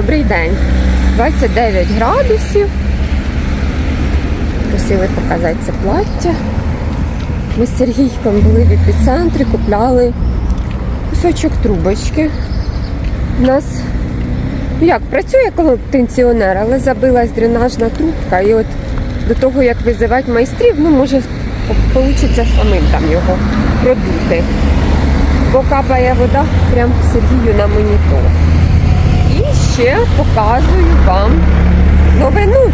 Добрий день. 29 градусів. Просили показати це плаття. Ми з Сергійком були в епіцентрі, купляли кусочок трубочки. У нас ну як працює кондиціонер, але забилась дренажна трубка. І от до того, як визивати майстрів, ну може вийде самим там його продути. Бо капає вода прямо Сергію на монітор. Ще показую вам новину.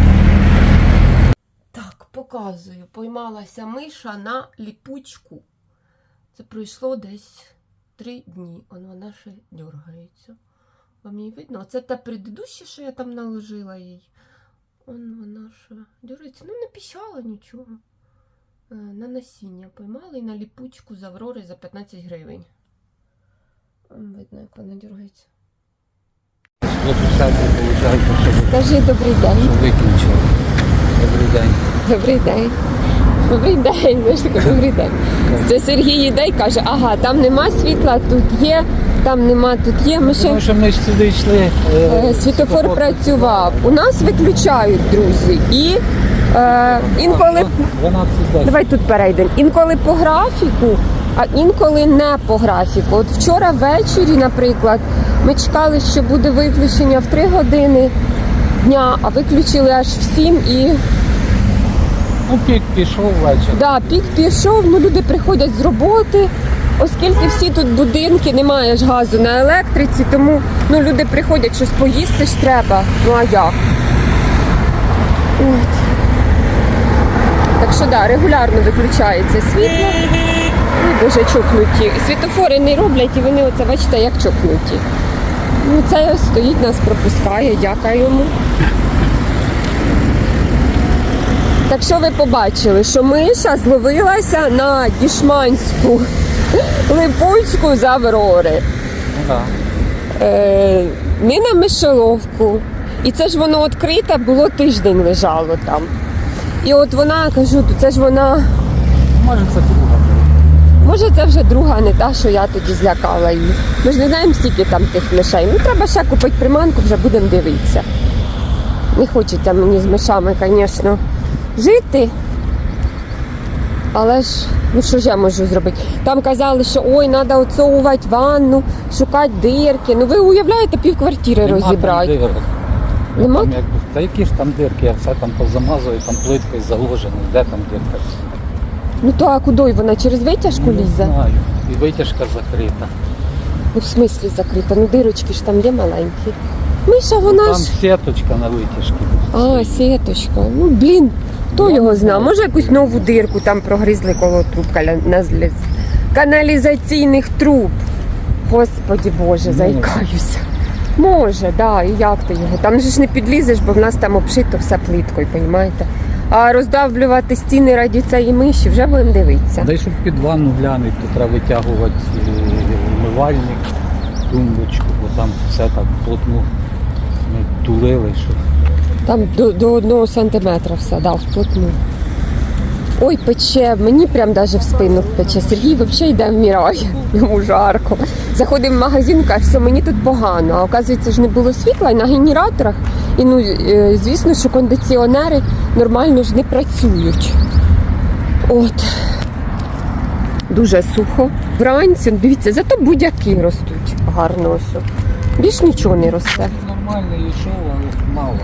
Так, показую. Поймалася миша на ліпучку. Це пройшло десь три дні. Он вона ще дергається. Вам її видно? Оце те предыдуще, що я там наложила їй. Он вона ще дергається. Ну, не піщала нічого. Е, На насіння поймали і на ліпучку з Аврори за 15 гривень. Видно, як вона дергається. Скажи добрий день. щоб виключили. Добрий день. Добрий день. Добрий день, знаєш таке, добрий день. Це Сергій іде і каже, ага, там нема світла, тут є, там нема, тут є. Ми ще Тому що ми ж сюди йшли. е, світофор працював. У нас виключають, друзі. І е, інколи 12 10. давай тут перейдемо. Інколи по графіку, а інколи не по графіку. От вчора ввечері, наприклад, ми чекали, що буде виключення в 3 години дня, а виключили аж в 7 і Ну, пік пішов ввечері. Да, пік пішов, ну люди приходять з роботи, оскільки всі тут будинки, немає ж газу на електриці, тому ну, люди приходять, щось поїсти ж треба. Ну а як? От. Так що да, регулярно виключається світло. Ой, Боже, чокнуті. Світофори не роблять і вони оце, бачите, як чокнуті. Ну, це стоїть, нас пропускає, дякуємо. Так що ви побачили, що миша зловилася на дішманську липучку з Аврори. Да. Е, не на мишоловку. І це ж воно відкрите, було тиждень лежало там. І от вона, кажу, це ж вона, Може це друга. Може це вже друга, не та, що я тоді злякала її. Ми ж не знаємо, скільки там тих мишей. Ну треба ще купити приманку, вже будемо дивитися. Не хочеться мені з мишами, звісно, жити. Але ж, ну що ж я можу зробити? Там казали, що ой, треба оцовувати ванну, шукати дирки. Ну ви уявляєте, пів квартири Нема там розібрати. дирок. Нема? Там, якби, та які ж там дирки, я все там позамазую, там плиткою заложено, де там дирка? Ну то а куди вона через витяжку Ну, Не лізе? знаю. І витяжка закрита. Ну в смислі закрита, ну дирочки ж там є маленькі. Миша, вона Там ж. сіточка на витяжці. А, сіточка. Ну блін, хто його не знає? Може якусь нову дирку там прогризли коло труб каля- на зліз- каналізаційних труб. Господі Боже, Ну. заїкаюся. Може, да, і як ти його? Там же ж не підлізеш, бо в нас там обшито все плиткою, розумієте? А роздавлювати стіни раді цієї миші вже будемо дивитися. Дай щоб під ванну глянуть, то треба витягувати е, умивальник, тумбочку, бо там все так плотно ми тулили, що Там до, до одного сантиметра все, да, вплотну. Ой, пече, мені прям даже в спину пече. Сергій взагалі йде вмирає, йому жарко. Заходимо в магазин, каже, все, мені тут погано. А оказується, ж не було світла на генераторах. І ну, е, звісно, що кондиціонери нормально ж не працюють. От. Дуже сухо. Вранці, дивіться, зато будь-які ростуть гарно ось. Більш нічого не росте. нормально йшов, але мало.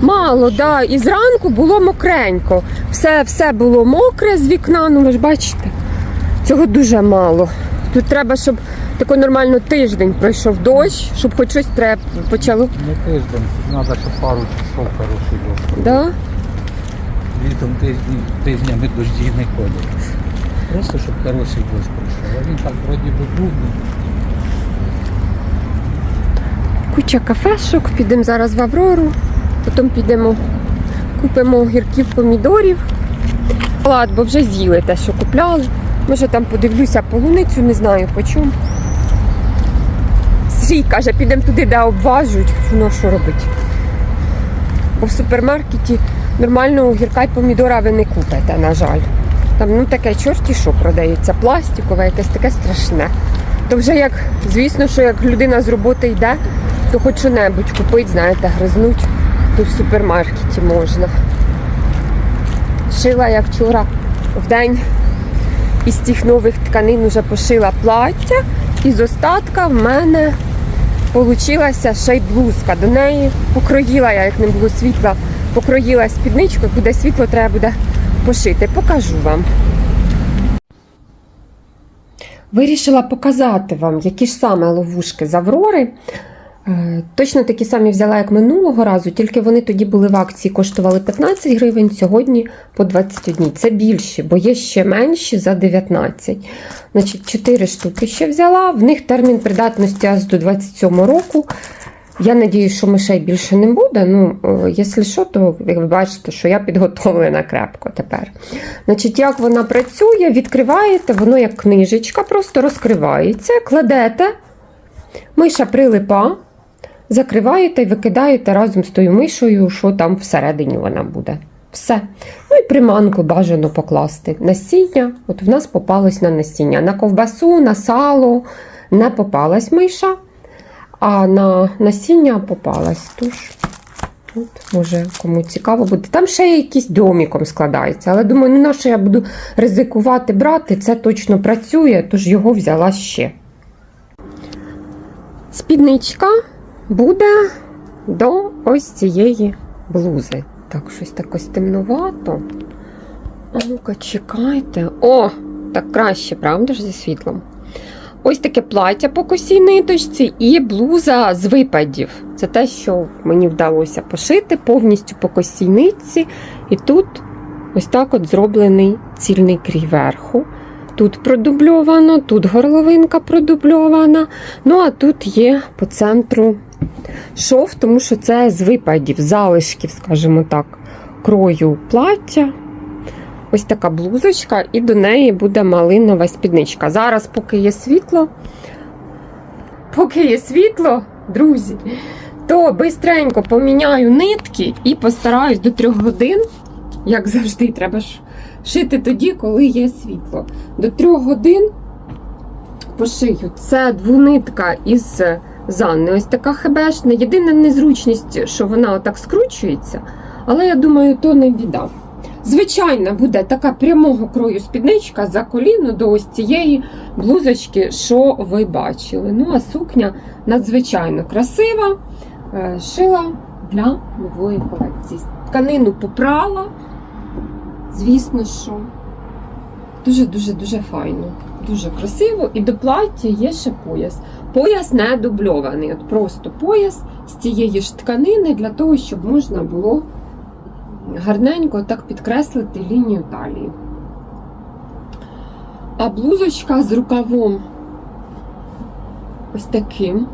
Мало, да. І зранку було мокренько. Все, все було мокре з вікна, ну ви ж бачите. Цього дуже мало. Тут треба, щоб тако нормально тиждень пройшов дощ, щоб хоч щось треба почало. Не тиждень, треба, щоб пару часов хороший дощ. Да? Літом тижні, тижнями дожді не ходять. Просто щоб хороший дощ пройшов. А він так вроді би брудний. Куча кафешок, підемо зараз в Аврору, потім підемо, купимо огірків, помідорів. Лад, бо вже з'їли те, що купляли. Може там подивлюся полуницю, не знаю по чому. Срій каже, підемо туди, де обважують, ну що робити. Бо в супермаркеті нормального огірка і помідора ви не купите, на жаль. Там ну таке чорті що продається, пластикове, якесь таке страшне. То вже як, звісно, що як людина з роботи йде, то хоч що-небудь купити, знаєте, гризнуть, то в супермаркеті можна. Шила я вчора в день із тих нових тканин вже пошила плаття, і з остатка в мене получилася ще й блузка. До неї покроїла я, як не було світла, покроїла спідничку, як буде світло, треба буде пошити. Покажу вам. Вирішила показати вам, які ж саме ловушки з Аврори. Е, Точно такі самі взяла, як минулого разу, тільки вони тоді були в акції, коштували 15 гривень, сьогодні по 21. Це більші, бо є ще менші за 19. Значить, 4 штуки ще взяла. В них термін придатності аж до 27 року. Я надію, що мишей більше не буде. Ну, е, якщо що, то як ви бачите, що я підготовлена крепко тепер. Значить, як вона працює, відкриваєте, воно як книжечка, просто розкривається, кладете, миша прилипа, закриваєте і викидаєте разом з тою мишою, що там всередині вона буде. Все. Ну і приманку бажано покласти. Насіння, от в нас попалось на насіння. На ковбасу, на сало не попалась миша, а на насіння попалась. Тож, От, може, кому цікаво буде. Там ще якийсь доміком складається, але думаю, ну на що я буду ризикувати брати, це точно працює, тож його взяла ще. Спідничка буде до ось цієї блузи. Так, щось так ось темнувато. А ну-ка, чекайте. О, так краще, правда ж, зі світлом? Ось таке плаття по косій ниточці і блуза з випадів. Це те, що мені вдалося пошити повністю по косій нитці. І тут ось так от зроблений цільний крій верху. Тут продубльовано, тут горловинка продубльована. Ну, а тут є по центру шов, тому що це з випадів, залишків, скажімо так, крою плаття. Ось така блузочка, і до неї буде малинова спідничка. Зараз, поки є світло, поки є світло, друзі, то бистренько поміняю нитки і постараюсь до трьох годин, як завжди, треба ж шити тоді, коли є світло. До трьох годин пошию. Це двунитка із Занни. Ось така хебешна. Єдина незручність, що вона отак скручується, але я думаю, то не біда. Звичайно, буде така прямого крою спідничка за коліно до ось цієї блузочки, що ви бачили. Ну, а сукня надзвичайно красива. Е, Шила для нової колекції. Тканину попрала. Звісно, що дуже-дуже дуже файно. Дуже красиво. І до плаття є ще пояс. Пояс не дубльований. От просто пояс з цієї ж тканини для того, щоб можна було гарненько так підкреслити лінію талії. А блузочка з рукавом ось таким.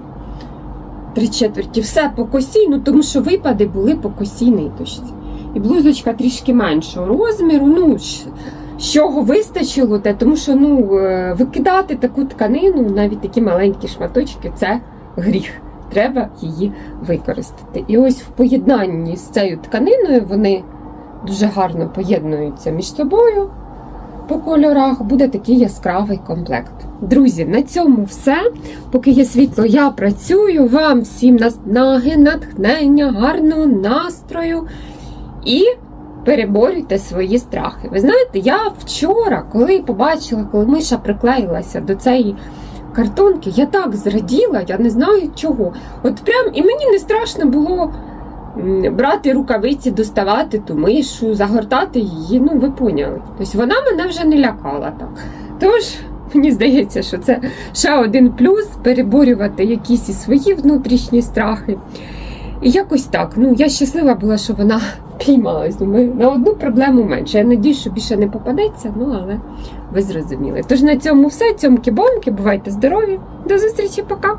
Три четверті. Все по косі, ну тому що випади були по косій ниточці. І блузочка трішки меншого розміру. Ну, чого вистачило, те, тому що ну, е, викидати таку тканину, навіть такі маленькі шматочки, це гріх. Треба її використати. І ось в поєднанні з цією тканиною вони дуже гарно поєднуються між собою по кольорах. Буде такий яскравий комплект. Друзі, на цьому все. Поки є світло, я працюю. Вам всім наснаги, натхнення, гарного настрою і переборюйте свої страхи. Ви знаєте, я вчора, коли побачила, коли миша приклеїлася до цієї картонки, я так зраділа, я не знаю чого. От прям і мені не страшно було брати рукавиці, доставати ту мишу, загортати її. Ну, ви поняли. Тобто вона мене вже не лякала так. Тож. Мені здається, що це ще один плюс переборювати якісь і свої внутрішні страхи. І якось так. Ну, я щаслива була, що вона піймалась. Думаю, на одну проблему менше. Я надію, що більше не попадеться, ну але ви зрозуміли. Тож на цьому все. Цьомки-бомки, бувайте здорові. До зустрічі, пока!